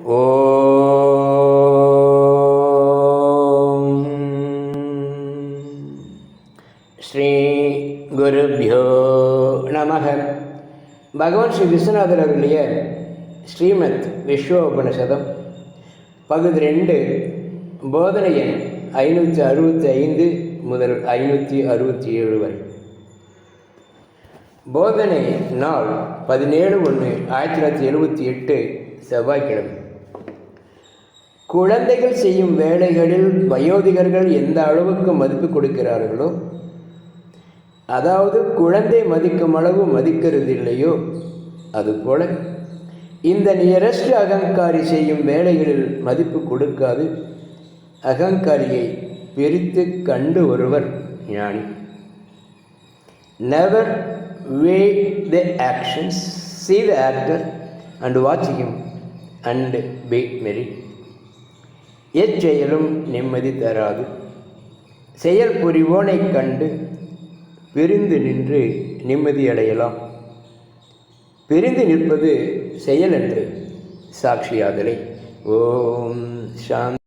ஓம் ஸ்ரீ குருபியோ நமக பகவான் ஸ்ரீ விஸ்வநாதர் அவருடைய ஸ்ரீமத் விஸ்வோபனிஷதம் பகுதி ரெண்டு போதனை எண் ஐநூற்றி அறுபத்தி ஐந்து முதல் ஐநூற்றி அறுபத்தி ஏழு வரை. போதனை நாள் பதினேழு ஒன்று ஆயிரத்தி தொள்ளாயிரத்தி எழுபத்தி எட்டு செவ்வாய்க்கிழமை. குழந்தைகள் செய்யும் வேலைகளில் வயோதிகர்கள் எந்த அளவுக்கு மதிப்பு கொடுக்கிறார்களோ அதாவது குழந்தை மதிக்கும் அளவு மதிக்கிறது இல்லையோ அதுபோல இந்த நியரஸ்ட் அகங்காரி செய்யும் வேலைகளில் மதிப்பு கொடுக்காது. அகங்காரியை பிரித்து கண்டு ஒருவர் ஞானி. Never weigh the actions see the actor and வாட்சிங் அண்ட் and be merry. எச்செயலும் நிம்மதி தராது. செயல் புரிவோனைக் கண்டு பிரிந்து நின்று நிம்மதி அடையலாம். பிரிந்து நிற்பது செயல் என்று சாட்சியாதலை ஓம் சாந்தி.